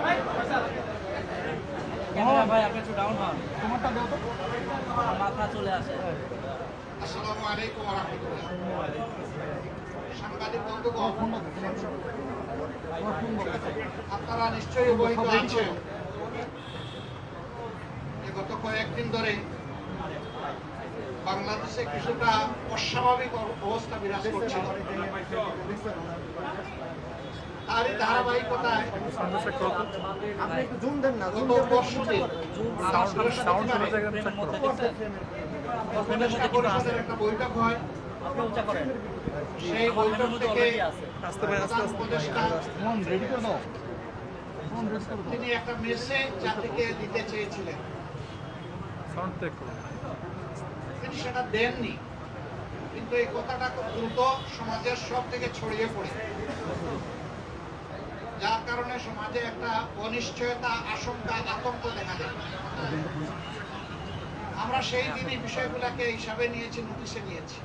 ভাই আপনি একটু ডাউন হন। তোমারটা দাও তো। মাথা চলে আসে। আসসালামু আলাইকুম ওয়া রাহমাতুল্লাহ সাংবাদিক বন্ধুগণ ফোনটা দে তোমার তোমার ফোন বলো আপনারা নিশ্চয়ই অবহিত আছেন। গত কয়েকদিন ধরে বাংলাদেশে কিছুটা অস্বাভাবিক অবস্থা বিরাজ করছিল। তারই ধারাবাহিকতায় আপনি একটু জুম দেন না গত পরশু দিন ফ্রেমের মধ্যে দেখছেন উপদেষ্টা পরিষদের একটা বৈঠক হয়। আপনি উঁচা করেন। সেই বৈঠক থেকে অলরেডি আছে। প্রধান উপদেষ্টা ফোন রেডি করে দাও ফোন রেডি করে দাও তিনি একটা মেসেজ জাতিকে দিতে চেয়েছিলেন। সেটা দেননি। কিন্তু এই কথাটা দ্রুত সমাজের সব থেকে ছড়িয়ে পড়ে। যার কারণে সমাজে একটা অনিশ্চয়তা, আশঙ্কা, আতঙ্ক দেখা যায়। আমরা সেই দিনই বিষয়গুলোকে হিসাবে নিয়েছি, নোটিশে নিয়েছি।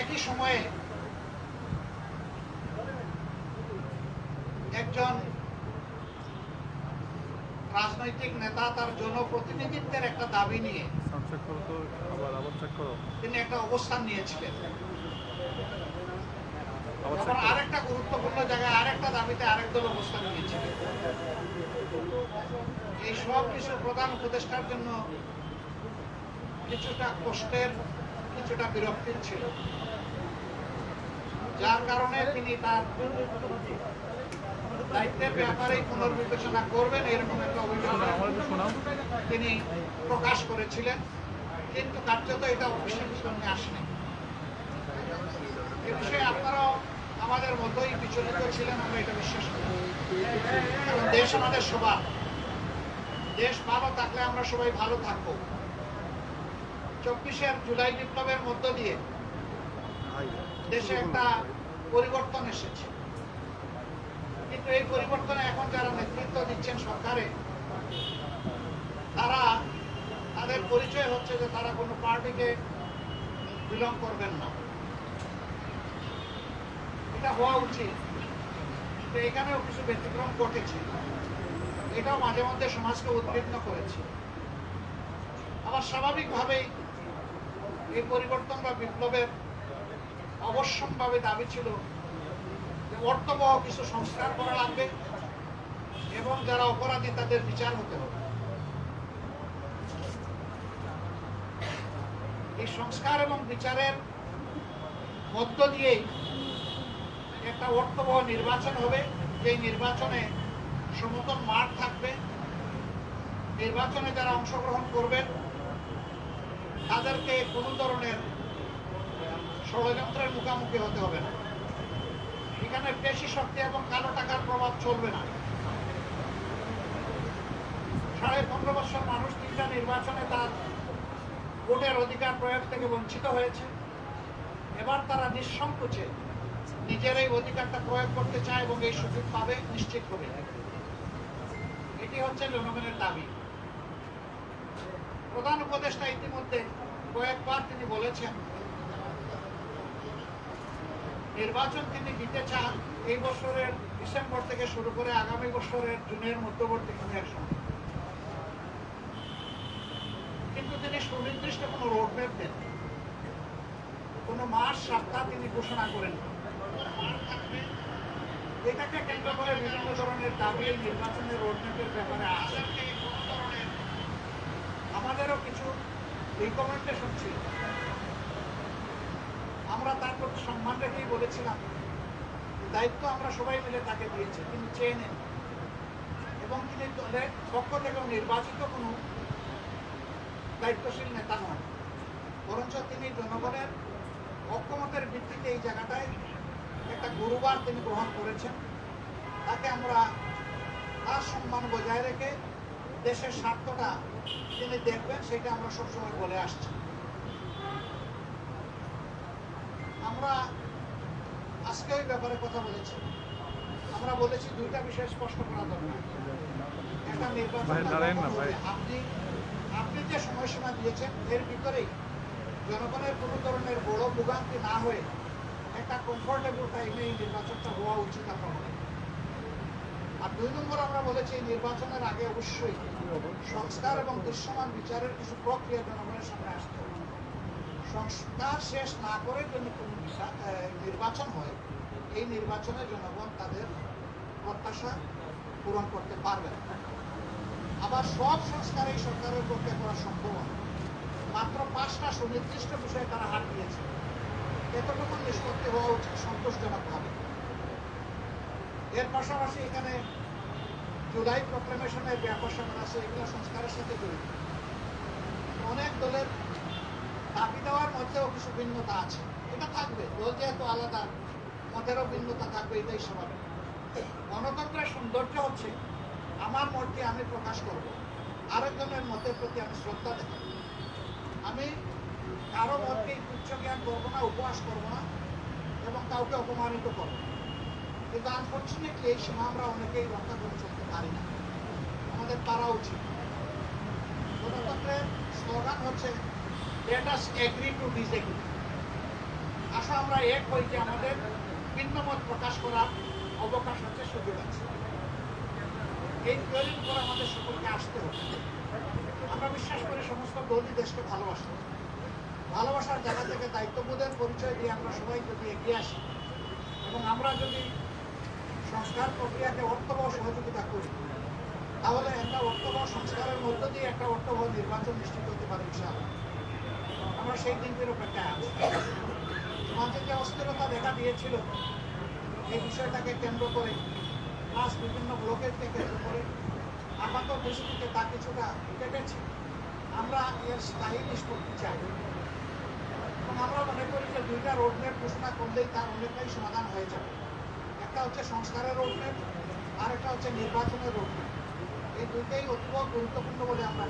একই সময়ে একজন রাজনৈতিক নেতা তার জনপ্রতিনিধিত্বের একটা দাবি নিয়ে। তিনি একটা অবস্থান নিয়েছিলেন। আরেকটা গুরুত্বপূর্ণ জায়গায় আরেকটা দাবিতে আরেক দল অবস্থান নিয়েছিলেন। এই সব কিছু প্রধান উপদেষ্টার জন্য কিছুটা কষ্টের কিছুটা বিরক্তির ছিল। যার কারণে তিনি তার দায়িত্বের ব্যাপারে পুনর্বিবেচনা করবেন এরকম একটা অভিযোগ তিনি প্রকাশ করেছিলেন কিন্তু কার্যত এটা অফিসের সামনে আসেনি। এ বিষয়ে আপনারাও আমাদের মতোই বিচলিত ছিলেন আমরা এটা বিশ্বাস করি। কারণ দেশ আমাদের সবার। দেশ ভালো থাকলে আমরা সবাই ভালো থাকব। চব্বিশের জুলাই বিপ্লবের মধ্য দিয়ে দেশে একটা পরিবর্তন এসেছে। কিন্তু এই পরিবর্তনে এখন যারা নেতৃত্ব দিচ্ছেন সরকারে, তারা তাদের পরিচয় হচ্ছে যে তারা কোনো পার্টিকে বিলং করবেন না। এটা হওয়া উচিত। কিন্তু এখানেও কিছু ব্যতিক্রম ঘটেছে। এটাও মাঝে মধ্যে সমাজকে উদ্বিগ্ন করেছে। আবার স্বাভাবিকভাবেই এই পরিবর্তন বা বিপ্লবের অবশ্যম্ভাবে দাবি ছিল যে অর্থবহ কিছু সংস্কার করা লাগবে এবং যারা অপরাধী তাদের বিচার হতে হবে। এই সংস্কার এবং বিচারের মধ্য দিয়েই একটা অর্থবহ নির্বাচন হবে। যেই নির্বাচনে সমতল মাঠ থাকবে, নির্বাচনে যারা অংশগ্রহণ করবেন, তাদেরকে কোনো ধরনের ষড়যন্ত্রের মুখোমুখি হতে হবে না। এখানে পেশি শক্তি এবং কালো টাকার প্রভাব চলবে না। সাড়ে পনেরো বছর মানুষ তিনটা নির্বাচনে তার ভোটের অধিকার প্রয়োগ থেকে বঞ্চিত হয়েছে। এবার তারা নিঃসংকোচে নিজের এই অধিকারটা প্রয়োগ করতে চায় এবং এই সুযোগ পাবে নিশ্চিত হবে এটি হচ্ছে জনগণের দাবি। প্রধান উপদেষ্টা ইতিমধ্যে কয়েকবার তিনি বলেছেন নির্বাচন তিনি দিতে চান, এই বছরের ডিসেম্বর থেকে শুরু করে আগামী বছরের জুনের মধ্যবর্তী সময়ের সময়। কিন্তু তিনি সুনির্দিষ্ট কোনো রোডম্যাপ দেন কোনো মাস, সপ্তাহ তিনি ঘোষণা করেন। এটাকে কেন্দ্র করে বিভিন্ন ধরনের দাবি নির্বাচনের রোডম্যাপের ব্যাপারে আমাদেরও কিছু রিকমেন্ডেশন ছিল। আমরা তার প্রতি সম্মান রেখেই বলেছিলাম। দায়িত্ব আমরা সবাই মিলে তাকে দিয়েছি, তিনি চেয়ে নেন। এবং তিনি দলের পক্ষ থেকে নির্বাচিত কোনো দায়িত্বশীল নেতা নন। বরঞ্চ তিনি জনগণের ঐক্যমতের ভিত্তিতে এই জায়গাটায় একটা গুরুবার তিনি গ্রহণ করেছেন। তাকে আমরা তার সম্মান বজায় রেখে দেশের স্বার্থটা তিনি দেখবেন, সেটা আমরা সবসময় বলে আসছি। আমরা আজকে ওই ব্যাপারে কথা বলেছি। আমরা বলেছি দুইটা বিষয় স্পষ্ট করা দরকার। একটা নির্বাচন। আপনি আপনি যে সময়সীমা দিয়েছেন এর ভিতরেই জনগণের কোনো ধরনের বড় ভোগান্তি না হয়ে একটা কমফোর্টেবল টাইমে এই নির্বাচনটা হওয়া উচিত আপনার আর দুই নম্বর আমরা বলেছি নির্বাচনের আগে অবশ্যই সংস্কার এবং দৃশ্যমান বিচারের কিছু প্রক্রিয়া জনগণের সামনে আসতে হবে। সংস্কার শেষ না করে যদি কোনো নির্বাচন হয়, এই নির্বাচনে জনগণ তাদের প্রত্যাশা পূরণ করতে পারবে। আবার সব সংস্কার এই সরকারের পক্ষে করা সম্ভব মাত্র পাঁচটা সুনির্দিষ্ট বিষয়ে তারা হাত দিয়েছে। এতটুকু নিষ্পত্তি হওয়া উচিত সন্তোষজনকভাবে এর পাশাপাশি এখানে জুলাই প্রক্লেমেশনের ব্যাপার আছে, এগুলো সংস্কারের সাথে জড়িত। অনেক দলের দাবি দেওয়ার মধ্যেও কিছু ভিন্নতা আছে। এটা থাকবে দল যেহেতু আলাদা মতেরও ভিন্নতা থাকবে, এটাই স্বাভাবিক। গণতন্ত্রের সৌন্দর্য হচ্ছে, আমার মতকে আমি প্রকাশ করব, আরেকজনের মতের প্রতি আমি শ্রদ্ধা দেখাবো। আমি কারও মতকে তুচ্ছ জ্ঞান করব না, উপহাস করব না, এবং কাউকে অপমানিত করব কিন্তু আনফর্চুনেটলি এই সীমা আমরা অনেকেই রক্ষা করে চলতে পারি না। আমাদের পারা উচিত। গণতন্ত্রের স্লোগান হচ্ছে let us agree to disagree আসো আমরা এক হই যে আমাদের ভিন্ন মত প্রকাশ করার অবকাশ আছে সুযোগ আছে। এই তৈরির উপর আমাদের সকলকে আসতে হবে। আমরা বিশ্বাস করি সমস্ত দলই দেশকে ভালোবাসে ভালোবাসার জায়গা থেকে দায়িত্ববোধের পরিচয় দিয়ে আমরা সবাই যদি এগিয়ে আসি এবং আমরা যদি সংস্কার প্রক্রিয়াকে অর্থবহ সহযোগিতা করি, তাহলে একটা অর্থবহ সংস্কারের মধ্য দিয়ে একটা অর্থবহ নির্বাচন নিশ্চিত হতে পারে ইনশাআল্লাহ। আমরা সেই দিনটির অপেক্ষায় আছি সমাজে যে অস্থিরতা দেখা দিয়েছিল, এই বিষয়টাকে কেন্দ্র করে প্লাস বিভিন্ন ব্লকের থেকে করে আপাত দৃষ্টিতে তা কিছুটা কেটেছে। আমরা এর স্থায়ী নিষ্পত্তি চাই। এবং আমরা মনে করি যে দুইটা রোডম্যাপ ঘোষণা করলেই তার অনেকটাই সমাধান হয়ে যাবে। একটা হচ্ছে সংস্কারের রোডম্যাপ আর একটা হচ্ছে নির্বাচনের রোডম্যাপ এই দুইটাই অত্যন্ত গুরুত্বপূর্ণ বলে আমরা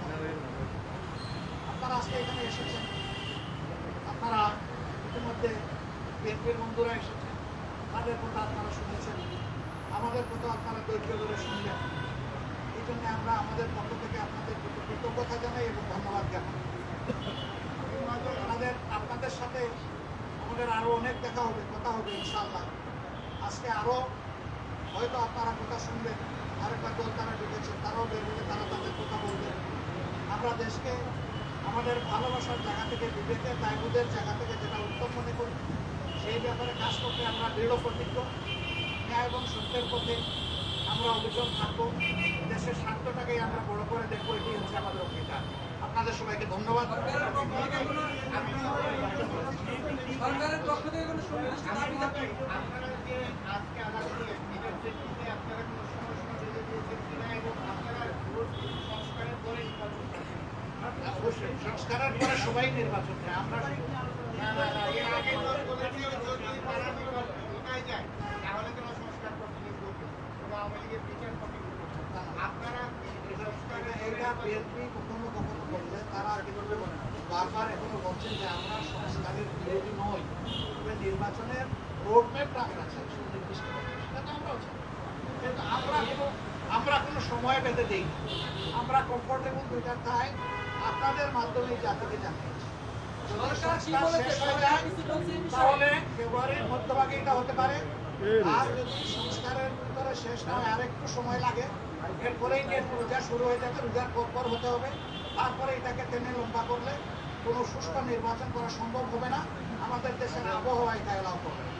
আপনারা আজকে এখানে এসেছেন। আপনারা ইতিমধ্যে বিএনপির বন্ধুরা এসেছেন তাদের কথা আপনারা শুনেছেন। আমাদের কথা আপনারা ধৈর্য ধরে শুনলেন এই জন্য আমরা আমাদের পক্ষ থেকে আপনাদের প্রতি কৃতজ্ঞতা জানাই এবং ধন্যবাদ জানাই। আমাদের, আপনাদের সাথে আমাদের আরও অনেক দেখা হবে, কথা হবে, ইনশাআল্লাহ। আজকে আরও হয়তো আপনারা কথা শুনবেন। আরেকটা দল তারা ঢুকেছে তারাও বের হলে তারা তাদের কথা বলবেন আমরা দেশকে আমাদের ভালোবাসার জায়গা থেকে বিবেকের দায়বোধের জায়গা থেকে যেটা উত্তম মনে করি সেই ব্যাপারে কাজ করতে আমরা দৃঢ় প্রতিজ্ঞ ন্যায় এবং সত্যের পথে আমরা অভিযোগ থাকব। দেশের স্বার্থটাকেই আমরা বড় করে দেখব এটি হচ্ছে আমাদের অঙ্গীকার। আপনাদের সবাইকে ধন্যবাদ। সরকারের পক্ষ থেকে কোনো আজকে এটার প্রেক্ষিতে আপনারা কোনো সমস্যা বেঁধে দিয়েছেন কিনা এবং আপনারা ভোট সংস্কারের পরে নির্বাচন করছেন? অবশ্যই সংস্কারের পরে সবাই নির্বাচন চায় আমরা না না না এর আগে দল বলেছে যদি তারা নির্বাচন ঢোকায় যায় তাহলে কোনো সংস্কার কমিটি করবে এবং আওয়ামী লীগের বিচার কমিটি করবে আপনারা এই সংস্কারের এটা বিএনপি কখনো কখনো বললে তারা কিন্তু বারবার এখনও বলছেন যে আমরা সংস্কারের বিরোধী নই। তবে নির্বাচনের আমরা সুনির্দিষ্ট সেটা তো আমরাও চাই কিন্তু আমরা কোনো আমরা কোনো সময় বেঁধে দিই আমরা কমফোর্টেবল দুইটা চাই আপনাদের মাধ্যমে জাতিকে জানিয়েছি? তাহলে ফেব্রুয়ারির মধ্যভাগে এটা হতে পারে। আর যদি সংস্কারের ভিতরে শেষ না হয় আর একটু সময় লাগে। এরপরেই যে রোজা শুরু হয়ে যাবে। রোজার পর পর হতে হবে। তারপরে এটাকে টেনে লম্বা করলে কোনো সুষ্ঠু নির্বাচন করা সম্ভব হবে না। আমাদের দেশের আবহাওয়া এটা এলাও করবে না।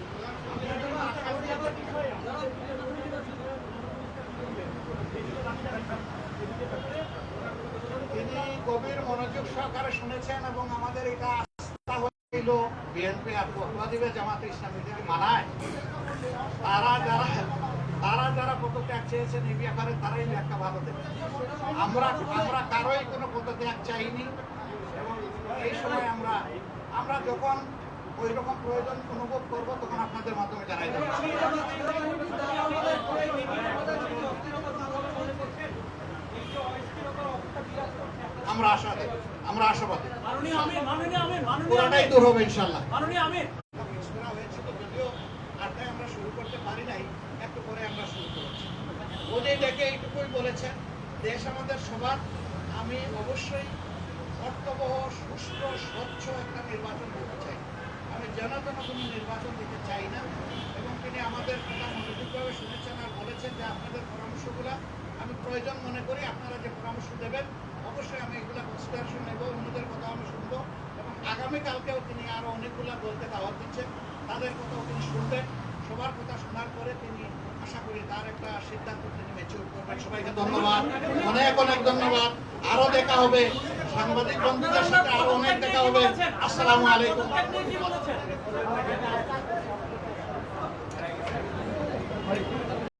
তিনি গভীর মনোযোগ সহকারে শুনেছেন এবং আমাদের এটা আস্থা হইল বিএনপি আর ফতুয়াদিবে জামাতে ইসলামী যদি মানায়, তারা যারা তারা যারা পদত্যাগ চেয়েছেন এই ব্যাপারে তারাই ব্যাখ্যা ভালো দেবে আমরা আমরা কারোই কোনো পদত্যাগ চাইনি এবং এই সময় আমরা আমরা যখন ওই রকম প্রয়োজন অনুভব করব তখন আপনাদের মাধ্যমে জানাই দেবো। আমরা আশাবাদী আমরা আশাবাদী। মাননীয় আমির মাননীয় আমির মাননীয় পুরাটাই দূর হবে ইনশাল্লাহ মাননীয় আমির। করা হয়েছিল যদিও আটটায় আমরা শুরু করতে পারি নাই একটু পরে আমরা শুরু করেছি। ডেকে এইটুকুই বলেছেন দেশ আমাদের সবার। আমি অবশ্যই অর্থবহ সুষ্ঠু স্বচ্ছ একটা নির্বাচন করতে চাই। আমি আমি যেন কোনো নির্বাচন দিতে চাই না এবং তিনি আমাদের কথা মনোযোগভাবে শুনেছেন আর বলেছেন যে আপনাদের পরামর্শগুলো আমি প্রয়োজন মনে করি আপনারা যে পরামর্শ দেবেন অবশ্যই আমি এগুলো কনসিডারেশন নেব অন্যদের কথা আমি শুনব এবং আগামীকালকেও তিনি আরও অনেকগুলো দলকে দাওয়াত দিচ্ছেন। তাদের কথাও তিনি শুনবেন। সবার কথা শোনার পরে তিনি আশা করি তার একটা সিদ্ধান্ত তিনি ম্যাচিউর করবেন। সবাইকে ধন্যবাদ। অনেক অনেক ধন্যবাদ। আরও দেখা হবে। সাংবাদিক বন্ধুদের সাথে আরও অনেক দেখা হবে। আসসালামু আলাইকুম।